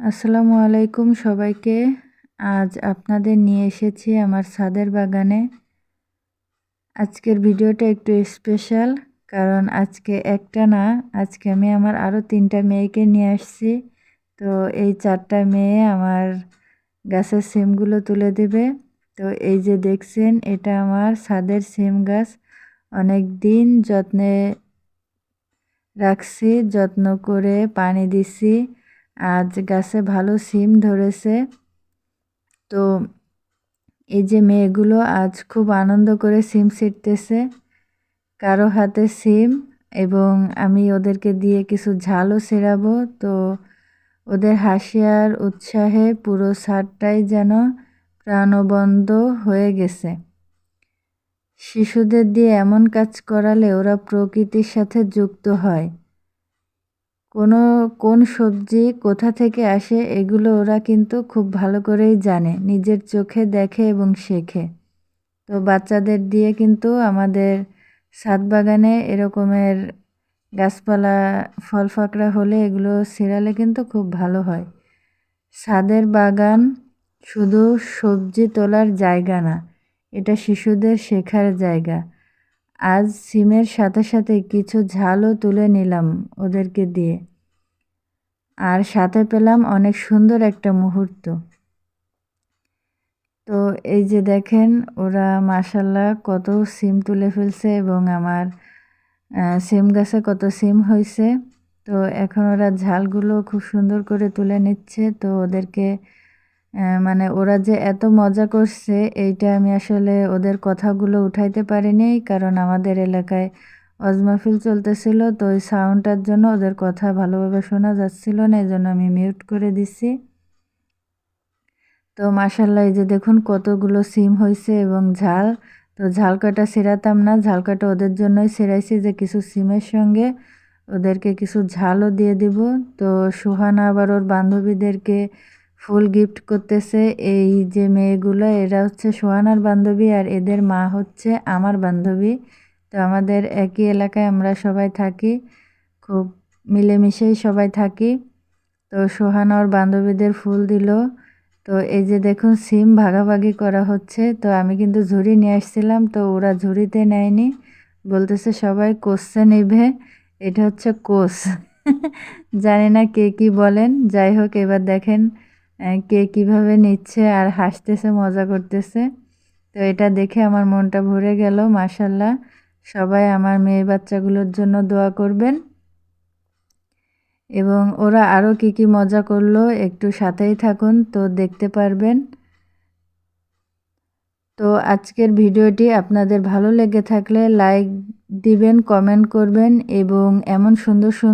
আসসালামু আলাইকুম সবাইকে। আজ আপনাদের নিয়ে এসেছি আমার ছাদের বাগানে। আজকের ভিডিওটা একটু স্পেশাল কারণ আজকে একটা না, আজকে আমি আমার আরও তিনটা মেয়েকে নিয়ে আসছি। তো এই চারটা মেয়ে আমার গাছের সিমগুলো তুলে দেবে। তো এই যে দেখছেন, এটা আমার ছাদের সিম গাছ। অনেক দিন যত্নে রাখছি, যত্ন করে পানি দিছি। আজ গাছে ভালো সিম ধরেছে। তো এই যে মেয়েগুলো আজ খুব আনন্দ করে সিম ছিটতেছে। কারও হাতে সিম এবং আমি ওদেরকে দিয়ে কিছু ঝালও ছেড়াবো। তো ওদের হাসি আর উৎসাহে পুরো সারটাই যেন প্রাণবন্ধ হয়ে গেছে। শিশুদের দিয়ে এমন কাজ করালে ওরা প্রকৃতির সাথে যুক্ত হয়। কোনো কোন সবজি কোথা থেকে আসে এগুলো ওরা কিন্তু খুব ভালো করেই জানে, নিজের চোখে দেখে এবং শেখে। তো বাচ্চাদের দিয়ে কিন্তু আমাদের ছাদ বাগানে এরকমের গাছপালা, ফল ফাকড়া হলে এগুলো ছেড়ালে কিন্তু খুব ভালো হয়। ছাদের বাগান শুধু সবজি তোলার জায়গা না, এটা শিশুদের শেখার জায়গা। আজ সিমের সাথে সাথে কিছু ঝালও তুলে নিলাম ওদেরকে দিয়ে। আর সাথে পেলাম অনেক সুন্দর একটা মুহূর্ত। তো এই যে দেখেন, ওরা মাসাল্লাহ কত সিম তুলে ফেলছে এবং আমার সিম গাছে কত সিম হয়েছে তো এখন ওরা ঝালগুলো খুব সুন্দর করে তুলে নিচ্ছে। তো ওদেরকে মানে ওরা যে এত মজা করছে, এইটা আমি আসলে ওদের কথাগুলো উঠাইতে পারিনি, কারণ আমাদের এলাকায় অজমাফিল চলতেছিল, তো ওই সাউন্ডটার জন্য ওদের কথা ভালোভাবে শোনা যাচ্ছিল না এই জন্য আমি মিউট করে দিছি। তো মাসাল্লাহ এই যে দেখুন কতগুলো সিম হয়েছে এবং ঝাল। তো ঝাল কাটা সেরাতাম না, ঝাল কাটা ওদের জন্যই সেরাইছি যে কিছু সিমের সঙ্গে। ওদেরকে কিছু ঝালও দিয়ে দিব। তো সুহানা আবার ওর বান্ধবীদেরকে ফুল গিফট করতেছে এই যে মেয়েগুলো, এরা হচ্ছে সোহানার বান্ধবী আর এদের মা হচ্ছে আমার বান্ধবী। তো আমাদের একই এলাকায় আমরা সবাই থাকি, খুব মিলেমিশেই সবাই থাকি। তো সোহানা ওর বান্ধবীদের ফুল দিল। তো এই যে দেখুন, সিম ভাগাভাগি করা হচ্ছে। তো আমি কিন্তু ঝুড়ি নিয়ে আসছিলাম, তো ওরা ঝুড়িতে নেয়নি। বলতেছে সবাই কোষে নেবে, এটা হচ্ছে কোষ জানি না কে কি বলেন, যাই হোক এবার দেখেন কে কীভাবে নিচ্ছে আর হাসতেছে, মজা করতেছে। তো এটা দেখে আমার মনটা ভরে গেল। মাসাল্লাহ সবাই আমার মেয়ে বাচ্চাগুলোর জন্য দোয়া করবেন। এবং ওরা আরও কি কি মজা করল একটু সাথেই থাকুন তো দেখতে পারবেন। তো আজকের ভিডিওটি আপনাদের ভালো লেগে থাকলে লাইক দিবেন, কমেন্ট করবেন এবং এমন সুন্দর সুন্দর